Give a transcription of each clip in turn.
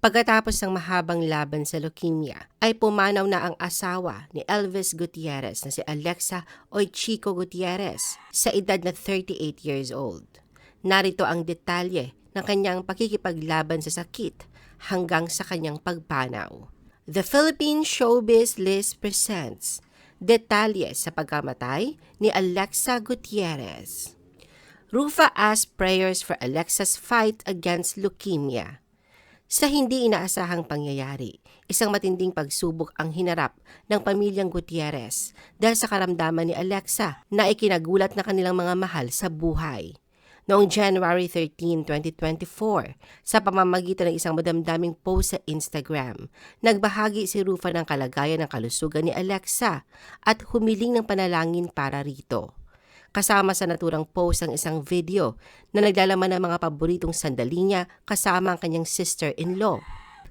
Pagkatapos ng mahabang laban sa leukemia, ay pumanaw na ang asawa ni Elvis Gutierrez na si Alexa o Gutierrez sa edad na 38 years old. Narito ang detalye ng kanyang pakikipaglaban sa sakit hanggang sa kanyang pagpanaw. The Philippine Showbiz List presents detalye sa pagkamatay ni Alexa Gutierrez. Rufa asked prayers for Alexa's fight against leukemia. Sa hindi inaasahang pangyayari, isang matinding pagsubok ang hinarap ng pamilyang Gutierrez dahil sa karamdaman ni Alexa na ikinagulat na kanilang mga mahal sa buhay. Noong January 13, 2024, sa pamamagitan ng isang madamdaming post sa Instagram, nagbahagi si Rufa ng kalagayan ng kalusugan ni Alexa at humiling ng panalangin para rito kasama sa naturang post ang isang video na naglalaman ng mga paboritong sandali niya kasama ang kanyang sister-in-law.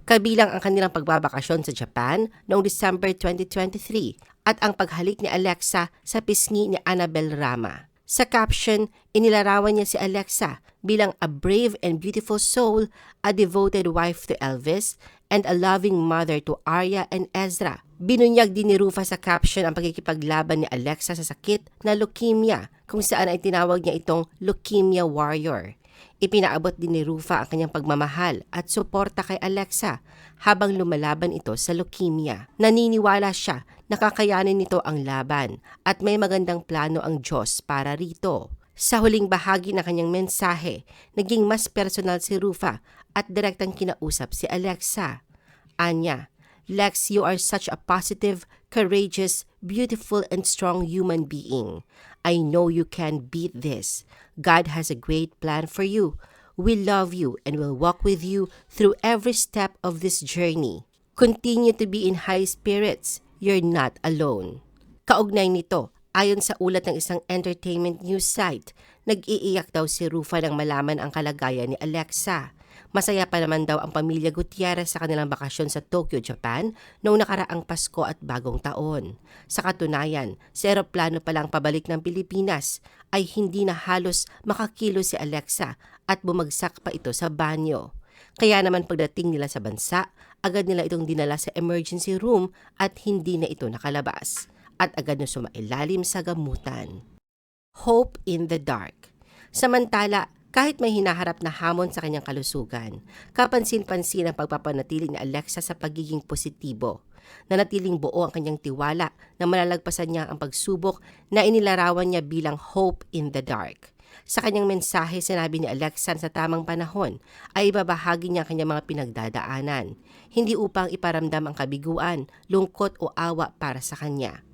Kabilang ang kanilang pagbabakasyon sa Japan noong December 2023 at ang paghalik ni Alexa sa pisngi ni Annabel Rama. Sa caption, inilarawan niya si Alexa bilang a brave and beautiful soul, a devoted wife to Elvis, and a loving mother to Arya and Ezra. Binunyag din ni Rufa sa caption ang pagkikipaglaban ni Alexa sa sakit na leukemia, kung saan ay tinawag niya itong leukemia warrior. Ipinaabot din ni Rufa ang kanyang pagmamahal at suporta kay Alexa habang lumalaban ito sa leukemia. Naniniwala siya na kakayanin nito ang laban at may magandang plano ang Diyos para rito. Sa huling bahagi ng kanyang mensahe, naging mas personal si Rufa at direktang kinausap si Alexa. Anya, Lex, you are such a positive, courageous, beautiful, and strong human being. I know you can beat this. God has a great plan for you. We love you and will walk with you through every step of this journey. Continue to be in high spirits. You're not alone. Kaugnay nito, ayon sa ulat ng isang entertainment news site, nag-iiyak daw si Rufa nang malaman ang kalagayan ni Alexa. Masaya pa naman daw ang pamilya Gutierrez sa kanilang bakasyon sa Tokyo, Japan noong nakaraang Pasko at Bagong Taon. Sa katunayan, sa eroplano pa lang pabalik ng Pilipinas ay hindi na halos makakilo si Alexa at bumagsak pa ito sa banyo. Kaya naman pagdating nila sa bansa, agad nila itong dinala sa emergency room at hindi na ito nakalabas. At agad na sumailalim sa gamutan. Hope in the Dark Samantala, kahit may hinaharap na hamon sa kanyang kalusugan, kapansin-pansin ang pagpapanatili ni Alexa sa pagiging positibo. Nanatiling buo ang kanyang tiwala na malalagpasan niya ang pagsubok na inilarawan niya bilang hope in the dark. Sa kanyang mensahe, sinabi ni Alexa sa tamang panahon ay ibabahagi niya ang kanyang mga pinagdadaanan, hindi upang iparamdam ang kabiguan, lungkot o awa para sa kanya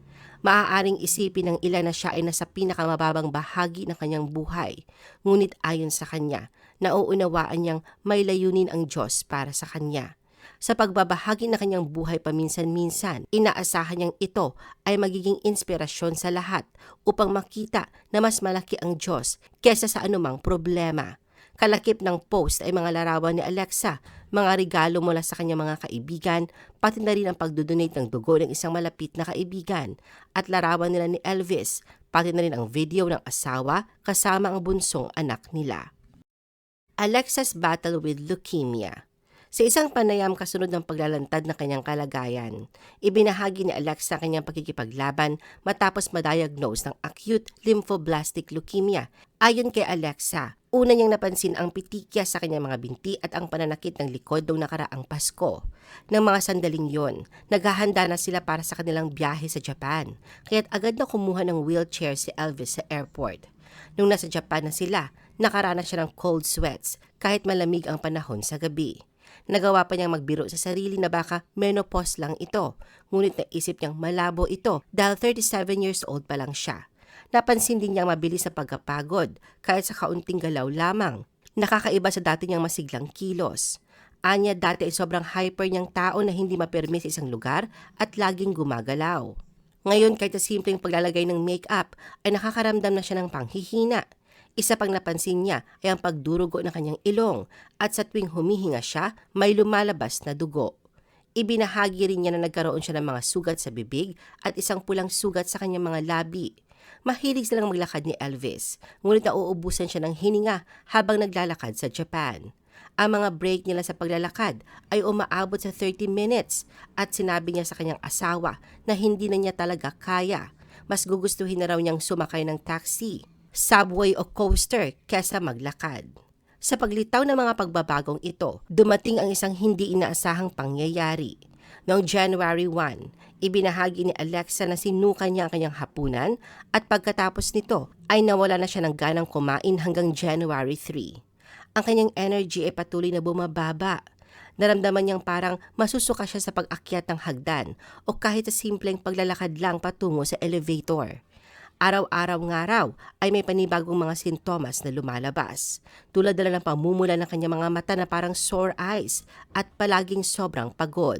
maaaring isipin ng ilan na siya ay nasa pinakamababang bahagi ng kanyang buhay. Ngunit ayon sa kanya, nauunawaan niyang may layunin ang Diyos para sa kanya. Sa pagbabahagi ng kanyang buhay paminsan-minsan, inaasahan niyang ito ay magiging inspirasyon sa lahat upang makita na mas malaki ang Diyos kesa sa anumang problema. Kalakip ng post ay mga larawan ni Alexa, mga regalo mula sa kanyang mga kaibigan, pati na rin ang pagdodonate ng dugo ng isang malapit na kaibigan, at larawan nila ni Elvis, pati na rin ang video ng asawa kasama ang bunsong anak nila. Alexa's battle with leukemia sa isang panayam kasunod ng paglalantad ng kanyang kalagayan, ibinahagi ni Alexa kanyang pagkikipaglaban matapos madiagnose ng acute lymphoblastic leukemia. Ayon kay Alexa, una niyang napansin ang pitikya sa kanyang mga binti at ang pananakit ng likod noong nakaraang Pasko. Nang mga sandaling yon, naghahanda na sila para sa kanilang biyahe sa Japan, kaya't agad na kumuha ng wheelchair si Elvis sa airport. Nung nasa Japan na sila, nakaranas siya ng cold sweats kahit malamig ang panahon sa gabi. Nagawa pa niyang magbiro sa sarili na baka menopause lang ito. Ngunit naisip niyang malabo ito dahil 37 years old pa lang siya. Napansin din niyang mabilis sa pagkapagod kahit sa kaunting galaw lamang. Nakakaiba sa dati niyang masiglang kilos. Anya dati ay sobrang hyper niyang tao na hindi mapermis sa isang lugar at laging gumagalaw. Ngayon kahit sa simpleng paglalagay ng makeup ay nakakaramdam na siya ng panghihina. Isa pang napansin niya ay ang pagdurugo ng kanyang ilong at sa tuwing humihinga siya, may lumalabas na dugo. Ibinahagi rin niya na nagkaroon siya ng mga sugat sa bibig at isang pulang sugat sa kanyang mga labi. Mahilig silang maglakad ni Elvis, ngunit nauubusan siya ng hininga habang naglalakad sa Japan. Ang mga break nila sa paglalakad ay umaabot sa 30 minutes at sinabi niya sa kanyang asawa na hindi na niya talaga kaya. Mas gugustuhin na raw niyang sumakay ng taxi, subway o coaster kesa maglakad. Sa paglitaw ng mga pagbabagong ito, dumating ang isang hindi inaasahang pangyayari. Noong January 1, ibinahagi ni Alexa na sinuka niya ang kanyang hapunan at pagkatapos nito ay nawala na siya ng ganang kumain hanggang January 3. Ang kanyang energy ay patuloy na bumababa. Naramdaman niyang parang masusuka siya sa pag-akyat ng hagdan o kahit sa simpleng paglalakad lang patungo sa elevator. Araw-araw nga raw ay may panibagong mga sintomas na lumalabas. Tulad na ng pamumula ng kanyang mga mata na parang sore eyes at palaging sobrang pagod.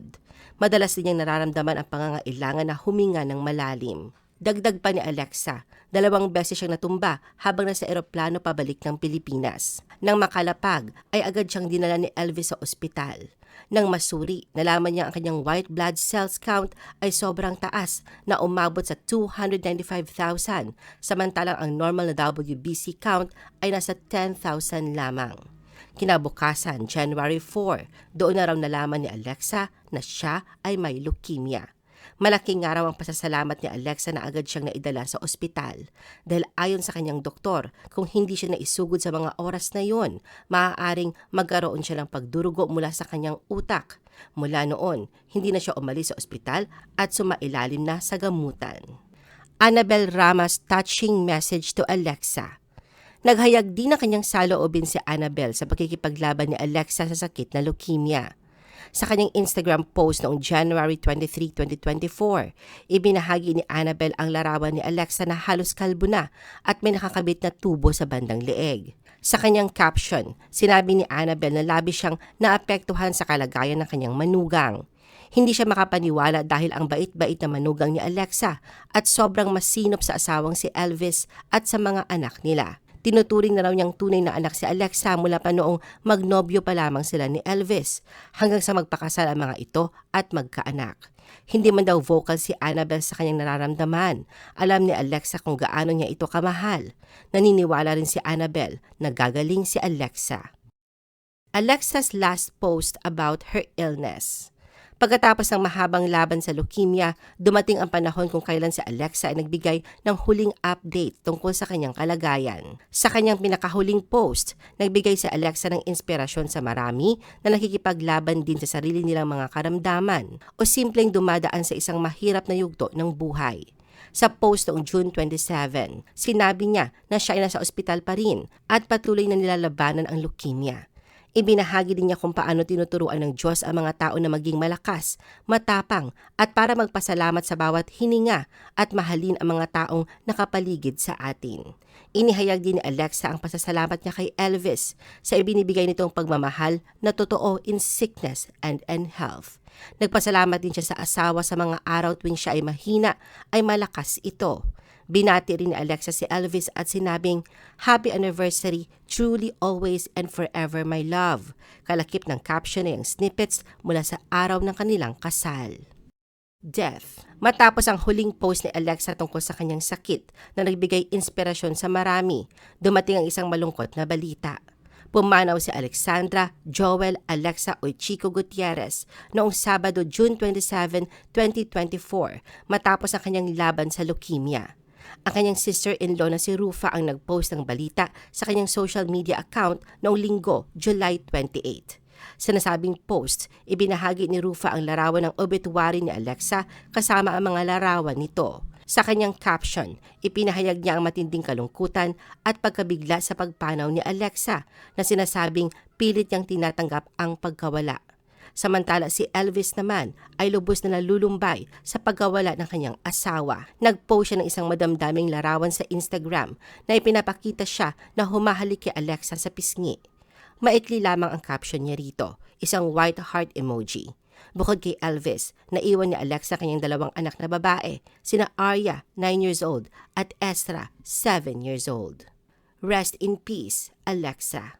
Madalas din niyang nararamdaman ang pangangailangan na huminga ng malalim. Dagdag pa ni Alexa, dalawang beses siyang natumba habang nasa eroplano pabalik ng Pilipinas. Nang makalapag, ay agad siyang dinala ni Elvis sa ospital. Nang masuri, nalaman niya ang kanyang white blood cells count ay sobrang taas na umabot sa 295,000, samantalang ang normal na WBC count ay nasa 10,000 lamang. Kinabukasan, January 4, doon na raw nalaman ni Alexa na siya ay may leukemia. Malaking nga raw ang pasasalamat ni Alexa na agad siyang naidala sa ospital dahil ayon sa kanyang doktor, kung hindi siya naisugod sa mga oras na yon, maaaring magkaroon siya ng pagdurugo mula sa kanyang utak. Mula noon, hindi na siya umalis sa ospital at sumailalim na sa gamutan. Annabel Rama's touching message to Alexa. Naghayag din ng kanyang saloobin si Annabel sa pagkikipaglaban ni Alexa sa sakit na leukemia. Sa kanyang Instagram post noong January 23, 2024, ibinahagi ni Annabel ang larawan ni Alexa na halos kalbo na at may nakakabit na tubo sa bandang leeg. Sa kanyang caption, sinabi ni Annabel na labi siyang naapektuhan sa kalagayan ng kanyang manugang. Hindi siya makapaniwala dahil ang bait-bait na manugang ni Alexa at sobrang masinop sa asawang si Elvis at sa mga anak nila. Tinuturing na raw niyang tunay na anak si Alexa mula pa noong magnobyo pa lamang sila ni Elvis hanggang sa magpakasal ang mga ito at magkaanak. Hindi man daw vocal si Annabel sa kanyang nararamdaman. Alam ni Alexa kung gaano niya ito kamahal. Naniniwala rin si Annabel na gagaling si Alexa. Alexa's last post about her illness. Pagkatapos ng mahabang laban sa leukemia, dumating ang panahon kung kailan si Alexa ay nagbigay ng huling update tungkol sa kanyang kalagayan. Sa kanyang pinakahuling post, nagbigay si Alexa ng inspirasyon sa marami na nakikipaglaban din sa sarili nilang mga karamdaman o simpleng dumadaan sa isang mahirap na yugto ng buhay. Sa post noong June 27, sinabi niya na siya ay nasa ospital pa rin at patuloy na nilalabanan ang leukemia. Ibinahagi din niya kung paano tinuturuan ng Diyos ang mga tao na maging malakas, matapang at para magpasalamat sa bawat hininga at mahalin ang mga taong nakapaligid sa atin. Inihayag din ni Alexa ang pasasalamat niya kay Elvis sa ibinibigay nitong pagmamahal na totoo in sickness and in health. Nagpasalamat din siya sa asawa sa mga araw tuwing siya ay mahina ay malakas ito. Binati rin ni Alexa si Elvis at sinabing, Happy anniversary, truly always and forever my love. Kalakip ng caption ay ang snippets mula sa araw ng kanilang kasal. Death. Matapos ang huling post ni Alexa tungkol sa kanyang sakit na nagbigay inspirasyon sa marami, dumating ang isang malungkot na balita. Pumanaw si Alexandra, Joel, Alexa o Chico Gutierrez noong Sabado, June 27, 2024 matapos ang kanyang laban sa leukemia. Ang kanyang sister-in-law na si Rufa ang nag-post ng balita sa kanyang social media account noong linggo, July 28. Sa nasabing post, ibinahagi ni Rufa ang larawan ng obituary ni Alexa kasama ang mga larawan nito. Sa kanyang caption, ipinahayag niya ang matinding kalungkutan at pagkabigla sa pagpanaw ni Alexa na sinasabing pilit niyang tinatanggap ang pagkawala. Samantala si Elvis naman ay lubos na nalulumbay sa pagkawala ng kanyang asawa. Nag-post siya ng isang madamdaming larawan sa Instagram na ipinapakita siya na humahalik kay Alexa sa pisngi. Maikli lamang ang caption niya rito, isang white heart emoji. Bukod kay Elvis, naiwan ni Alexa kanyang dalawang anak na babae, sina Arya, 9 years old, at Estra, 7 years old. Rest in peace, Alexa.